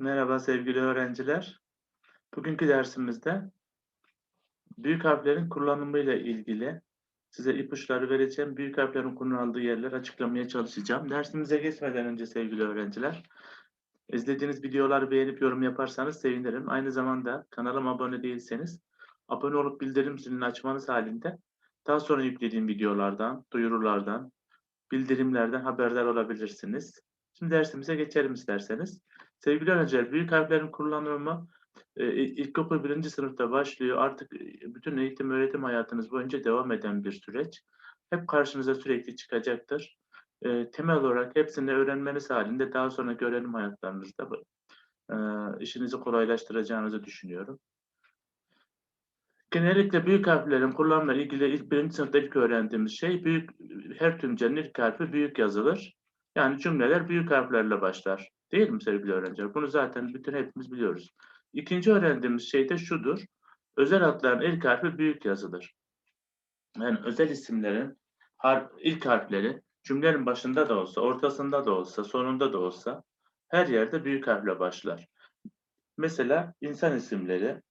Merhaba sevgili öğrenciler. Bugünkü dersimizde büyük harflerin kullanımıyla ilgili size ipuçları vereceğim. Büyük harflerin kullanıldığı yerler açıklamaya çalışacağım. Dersimize geçmeden önce sevgili öğrenciler, izlediğiniz videoları beğenip yorum yaparsanız sevinirim. Aynı zamanda kanalıma abone değilseniz abone olup bildirim zilini açmanız halinde daha sonra yüklediğim videolardan, duyurulardan, bildirimlerden haberdar olabilirsiniz. Şimdi dersimize geçelim isterseniz. Sevgili öğrenciler, büyük harflerin kullanımı e, ilkokul birinci sınıfta başlıyor. Artık e, bütün eğitim öğretim hayatınız boyunca devam eden bir süreç. Hep karşınıza sürekli çıkacaktır. E, temel olarak hepsini öğrenmeniz halinde daha sonraki öğrenim hayatlarınızda e, işinizi kolaylaştıracağınızı düşünüyorum. Genellikle büyük harflerin kullanımla ilgili ilk birinci sınıfta ilk öğrendiğimiz şey büyük her tümcenin ilk harfi büyük yazılır. Yani cümleler büyük harflerle başlar. Değil mi sevgili öğrenciler? Bunu zaten bütün hepimiz biliyoruz. İkinci öğrendiğimiz şey de şudur. Özel adların ilk harfi büyük yazılır. Yani özel isimlerin harf, ilk harfleri cümlenin başında da olsa, ortasında da olsa, sonunda da olsa her yerde büyük harfle başlar. Mesela insan isimleri,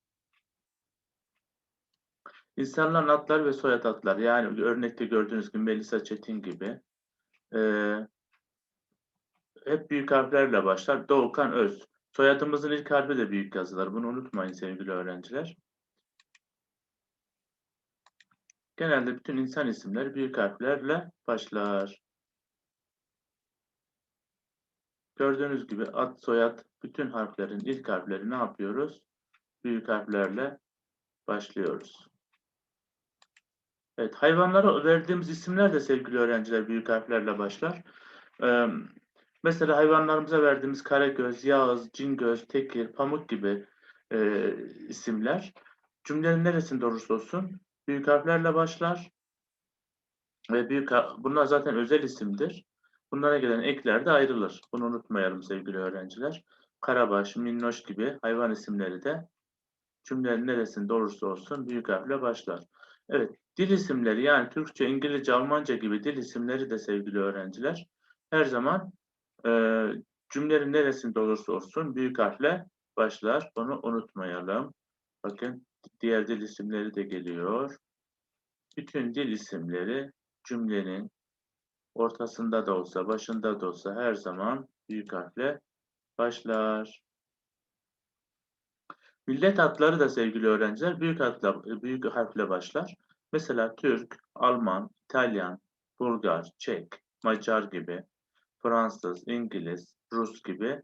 insanların adları ve soyad adları yani örnekte gördüğünüz gibi Melisa Çetin gibi e, hep büyük harflerle başlar. Doğukan Öz. Soyadımızın ilk harfi de büyük yazılır. Bunu unutmayın sevgili öğrenciler. Genelde bütün insan isimleri büyük harflerle başlar. Gördüğünüz gibi ad, soyad, bütün harflerin ilk harfleri ne yapıyoruz? Büyük harflerle başlıyoruz. Evet, hayvanlara verdiğimiz isimler de sevgili öğrenciler büyük harflerle başlar. Ee, Mesela hayvanlarımıza verdiğimiz Karagöz, Yağız, Cingöz, Tekir, Pamuk gibi e, isimler cümlenin neresinde olursa olsun büyük harflerle başlar ve büyük bunlar zaten özel isimdir. Bunlara gelen ekler de ayrılır. Bunu unutmayalım sevgili öğrenciler. Karabaş, Minnoş gibi hayvan isimleri de cümlenin neresinde olursa olsun büyük harfle başlar. Evet, dil isimleri yani Türkçe, İngilizce, Almanca gibi dil isimleri de sevgili öğrenciler her zaman e, cümlenin neresinde olursa olsun büyük harfle başlar. Onu unutmayalım. Bakın diğer dil isimleri de geliyor. Bütün dil isimleri cümlenin ortasında da olsa, başında da olsa her zaman büyük harfle başlar. Millet adları da sevgili öğrenciler büyük harfle, büyük harfle başlar. Mesela Türk, Alman, İtalyan, Bulgar, Çek, Macar gibi Fransız, İngiliz, Rus gibi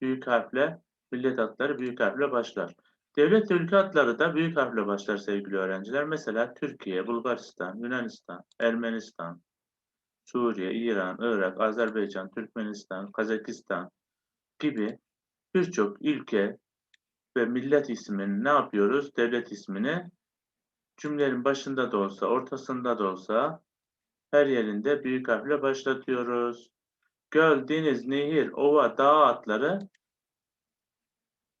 büyük harfle millet adları büyük harfle başlar. Devlet ve ülke adları da büyük harfle başlar sevgili öğrenciler. Mesela Türkiye, Bulgaristan, Yunanistan, Ermenistan, Suriye, İran, Irak, Azerbaycan, Türkmenistan, Kazakistan gibi birçok ülke ve millet ismini ne yapıyoruz? Devlet ismini cümlenin başında da olsa, ortasında da olsa her yerinde büyük harfle başlatıyoruz göl, deniz, nehir, ova, dağ adları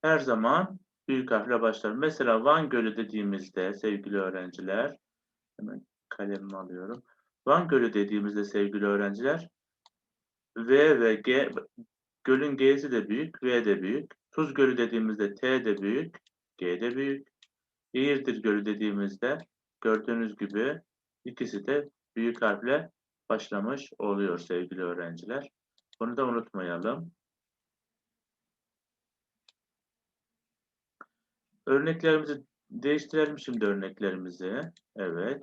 her zaman büyük harfle başlar. Mesela Van Gölü dediğimizde sevgili öğrenciler, hemen kalemimi alıyorum. Van Gölü dediğimizde sevgili öğrenciler, V ve G, gölün G'si de büyük, V de büyük. Tuz Gölü dediğimizde T de büyük, G de büyük. İğirdir Gölü dediğimizde gördüğünüz gibi ikisi de büyük harfle başlamış oluyor sevgili öğrenciler. Bunu da unutmayalım. Örneklerimizi değiştirelim şimdi örneklerimizi. Evet.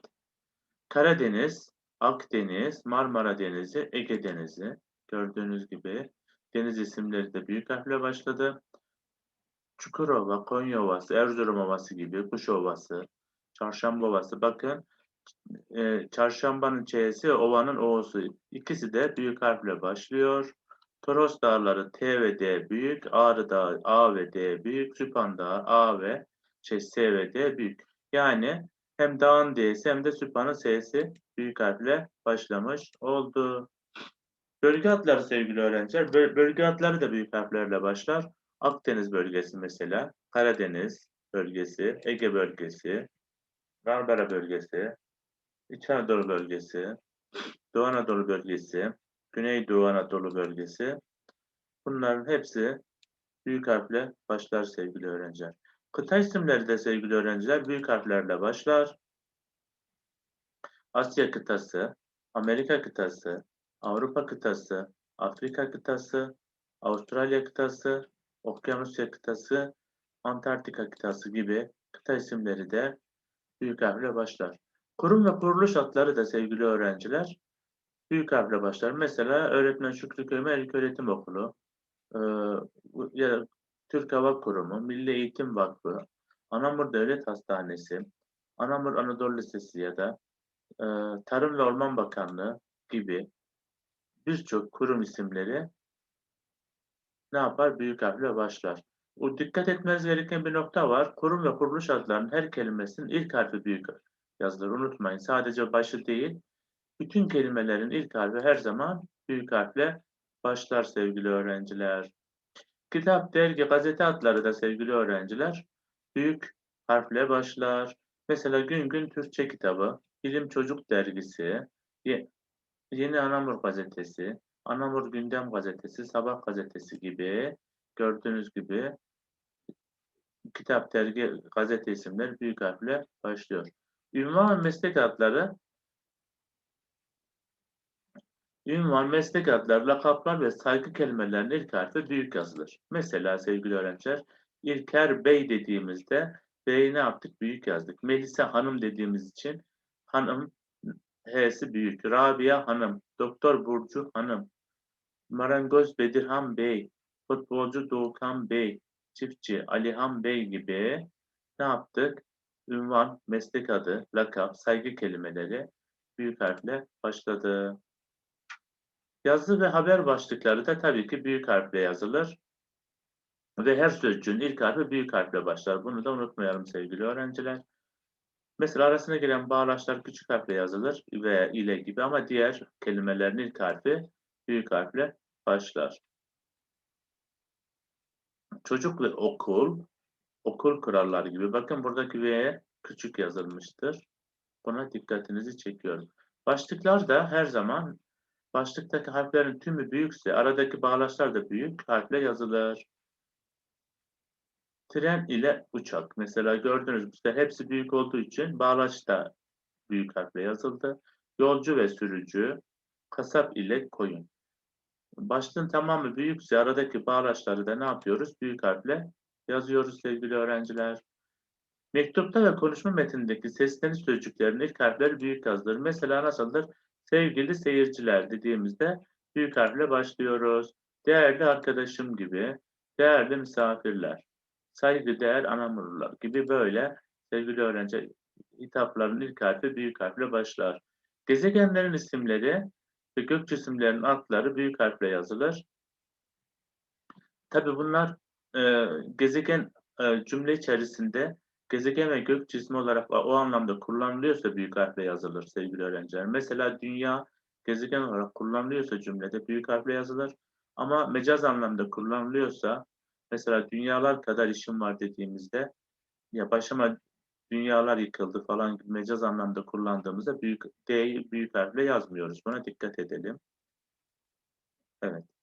Karadeniz, Akdeniz, Marmara Denizi, Ege Denizi. Gördüğünüz gibi deniz isimleri de büyük harfle başladı. Çukurova, Konya Ovası, Erzurum Ovası gibi, Kuş Ovası, Çarşamba Ovası. Bakın e, çarşambanın ç'si, ovanın o'su. İkisi de büyük harfle başlıyor. Toros Dağları T ve D büyük, Ağrı Dağı A ve D büyük, Süphan Dağı A ve şey, S ve D büyük. Yani hem dağın D'si hem de Süphan'ın S'si büyük harfle başlamış oldu. Bölge adları sevgili öğrenciler, bölge adları da büyük harflerle başlar. Akdeniz bölgesi mesela, Karadeniz bölgesi, Ege bölgesi, Marmara bölgesi, İç Anadolu bölgesi, Doğu Anadolu bölgesi, Güneydoğu Anadolu bölgesi. Bunların hepsi büyük harfle başlar sevgili öğrenciler. Kıta isimleri de sevgili öğrenciler büyük harflerle başlar. Asya kıtası, Amerika kıtası, Avrupa kıtası, Afrika kıtası, Avustralya kıtası, Okyanusya kıtası, Antarktika kıtası gibi kıta isimleri de büyük harfle başlar. Kurum ve kuruluş adları da sevgili öğrenciler büyük harfle başlar. Mesela Öğretmen Şükrü Kömer İlköğretim Okulu, e, ya Türk Hava Kurumu, Milli Eğitim Vakfı, Anamur Devlet Hastanesi, Anamur Anadolu Lisesi ya da e, Tarım ve Orman Bakanlığı gibi birçok kurum isimleri ne yapar? Büyük harfle başlar. O dikkat etmeniz gereken bir nokta var. Kurum ve kuruluş adlarının her kelimesinin ilk harfi büyük yazılır. Unutmayın. Sadece başı değil, bütün kelimelerin ilk harfi her zaman büyük harfle başlar sevgili öğrenciler. Kitap, dergi, gazete adları da sevgili öğrenciler büyük harfle başlar. Mesela Gün Gün Türkçe kitabı, Bilim Çocuk dergisi, Yeni Anamur gazetesi, Anamur Gündem gazetesi, Sabah gazetesi gibi gördüğünüz gibi kitap, dergi, gazete isimleri büyük harfle başlıyor. Ünvan ve meslek adları Ünvan, meslek adları, lakaplar ve saygı kelimelerinin ilk harfi büyük yazılır. Mesela sevgili öğrenciler, İlker Bey dediğimizde B'yi ne yaptık? Büyük yazdık. Melisa Hanım dediğimiz için hanım H'si büyük. Rabia Hanım, Doktor Burcu Hanım, Marangoz Bedirhan Bey, futbolcu Doğukan Bey, çiftçi Alihan Bey gibi ne yaptık? Ünvan, meslek adı, lakap, saygı kelimeleri büyük harfle başladı. Yazı ve haber başlıkları da tabii ki büyük harfle yazılır. Ve her sözcüğün ilk harfi büyük harfle başlar. Bunu da unutmayalım sevgili öğrenciler. Mesela arasına giren bağlaçlar küçük harfle yazılır veya ile gibi ama diğer kelimelerin ilk harfi büyük harfle başlar. Çocuk ve okul, okul kuralları gibi. Bakın buradaki V küçük yazılmıştır. Buna dikkatinizi çekiyorum. Başlıklar da her zaman başlıktaki harflerin tümü büyükse aradaki bağlaçlar da büyük harfle yazılır. Tren ile uçak. Mesela gördüğünüz gibi hepsi büyük olduğu için bağlaç da büyük harfle yazıldı. Yolcu ve sürücü, kasap ile koyun. Başlığın tamamı büyükse aradaki bağlaçları da ne yapıyoruz? Büyük harfle yazıyoruz sevgili öğrenciler. Mektupta ve konuşma metnindeki sesleniş sözcüklerin ilk harfleri büyük yazılır. Mesela nasıldır? Sevgili seyirciler dediğimizde büyük harfle başlıyoruz. Değerli arkadaşım gibi, değerli misafirler, saygıdeğer anamurlar gibi böyle sevgili öğrenci hitapların ilk harfi büyük harfle başlar. Gezegenlerin isimleri ve gök cisimlerinin adları büyük harfle yazılır. Tabi bunlar e, gezegen e, cümle içerisinde gezegen ve gök cismi olarak o anlamda kullanılıyorsa büyük harfle yazılır sevgili öğrenciler. Mesela dünya gezegen olarak kullanılıyorsa cümlede büyük harfle yazılır. Ama mecaz anlamda kullanılıyorsa mesela dünyalar kadar işim var dediğimizde ya başıma dünyalar yıkıldı falan gibi mecaz anlamda kullandığımızda büyük D'yi büyük harfle yazmıyoruz. Buna dikkat edelim. Evet.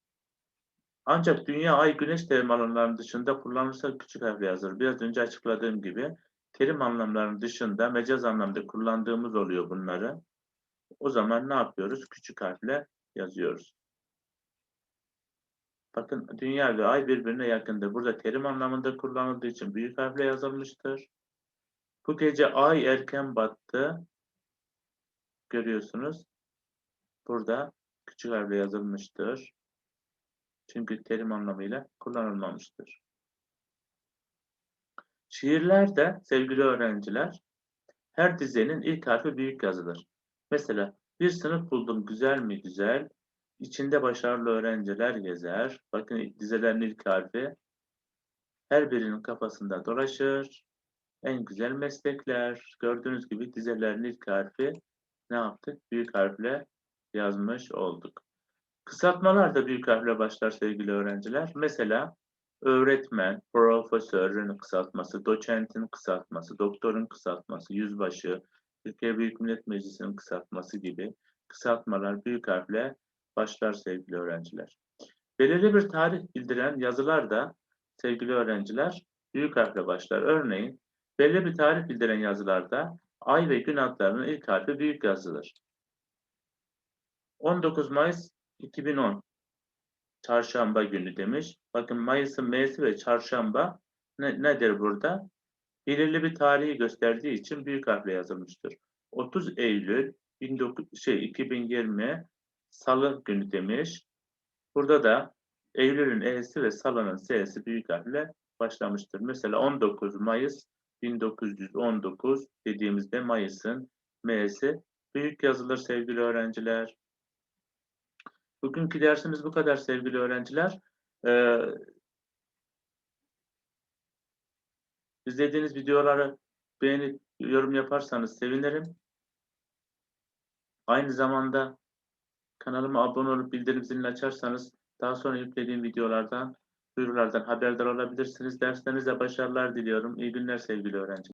Ancak dünya, ay, güneş terim anlamlarının dışında kullanılırsa küçük harfle yazılır. Biraz önce açıkladığım gibi terim anlamlarının dışında mecaz anlamda kullandığımız oluyor bunları. O zaman ne yapıyoruz? Küçük harfle yazıyoruz. Bakın dünya ve ay birbirine yakındır. Burada terim anlamında kullanıldığı için büyük harfle yazılmıştır. Bu gece ay erken battı. Görüyorsunuz. Burada küçük harfle yazılmıştır. Çünkü terim anlamıyla kullanılmamıştır. Şiirlerde sevgili öğrenciler her dizenin ilk harfi büyük yazılır. Mesela bir sınıf buldum güzel mi güzel, içinde başarılı öğrenciler gezer. Bakın dizelerin ilk harfi her birinin kafasında dolaşır. En güzel meslekler. Gördüğünüz gibi dizelerin ilk harfi ne yaptık? Büyük harfle yazmış olduk. Kısaltmalar da büyük harfle başlar sevgili öğrenciler. Mesela öğretmen, profesörün kısaltması, doçentin kısaltması, doktorun kısaltması, yüzbaşı, Türkiye Büyük Millet Meclisi'nin kısaltması gibi kısaltmalar büyük harfle başlar sevgili öğrenciler. Belirli bir tarih bildiren yazılar da sevgili öğrenciler büyük harfle başlar. Örneğin belli bir tarih bildiren yazılarda ay ve gün adlarının ilk harfi büyük yazılır. 19 Mayıs 2010 Çarşamba günü demiş. Bakın Mayıs'ın M'si ve çarşamba ne, nedir burada? Belirli bir tarihi gösterdiği için büyük harfle yazılmıştır. 30 Eylül 19, şey, 2020 Salı günü demiş. Burada da Eylül'ün E'si ve Salı'nın S'si büyük harfle başlamıştır. Mesela 19 Mayıs 1919 dediğimizde Mayıs'ın M'si büyük yazılır sevgili öğrenciler. Bugünkü dersimiz bu kadar sevgili öğrenciler. Ee, izlediğiniz videoları beğenip yorum yaparsanız sevinirim. Aynı zamanda kanalıma abone olup bildirim zilini açarsanız daha sonra yüklediğim videolardan, duyurulardan haberdar olabilirsiniz. Derslerinizde başarılar diliyorum. İyi günler sevgili öğrenciler.